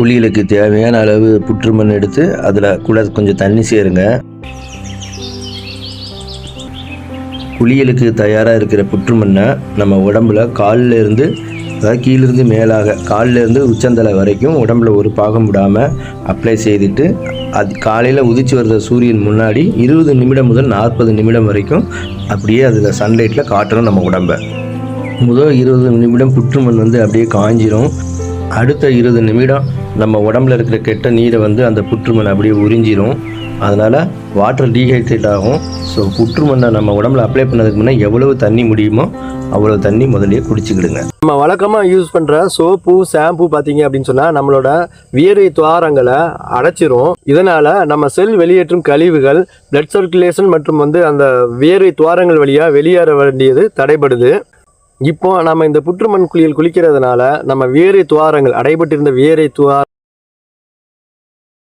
குழிகளுக்கு தேவையான அளவு புற்றுமண் எடுத்து அதில் கூட கொஞ்சம் தண்ணி சேருங்க. குளியலுக்கு தயாராக இருக்கிற புற்றுமண்ணை நம்ம உடம்புல காலில் இருந்து அதாவது கீழிருந்து மேலாக கால்ல இருந்து உச்சந்தலை வரைக்கும் உடம்புல ஒரு பாகம் விடாமல் அப்ளை செய்துட்டு அது காலையில் உதிச்சு வர்ற சூரியன் முன்னாடி இருபது நிமிடம் முதல் நாற்பது நிமிடம் வரைக்கும் அப்படியே அதில் சன்லைட்டில் காட்டணும் நம்ம உடம்பை. முதல் இருபது நிமிடம் புற்றுமண் வந்து அப்படியே காஞ்சிரும். அடுத்த இருபது நிமிடம் நம்ம உடம்புல இருக்கிற கெட்ட நீரை வந்து அந்த புற்றுமண் அப்படியே உறிஞ்சிரும். அதனால் வாட்டர் டீஹைட்ரேட் ஆகும். ஸோ புற்றுமண்ணை நம்ம உடம்புல அப்ளை பண்ணதுக்கு முன்னே எவ்வளவு தண்ணி முடியுமோ அவ்வளோ தண்ணி முதல்லயே குடிச்சுக்கிடுங்க. நம்ம வழக்கமாக யூஸ் பண்ணுற சோப்பு ஷாம்பு பார்த்தீங்க அப்படின்னு சொன்னால் நம்மளோட வியரை துவாரங்களை அடைச்சிரும். இதனால் நம்ம செல் வெளியேற்றும் கழிவுகள் பிளட் சர்க்குலேஷன் மற்றும் வந்து அந்த வியரை துவாரங்கள் வழியாக வெளியேற வேண்டியது தடைபடுது. இப்போ நம்ம இந்த புற்றுமண் குளியல் குளிக்கிறதுனால நம்ம வேறு துவாரங்கள் அடைபட்டிருந்த வேறு துவார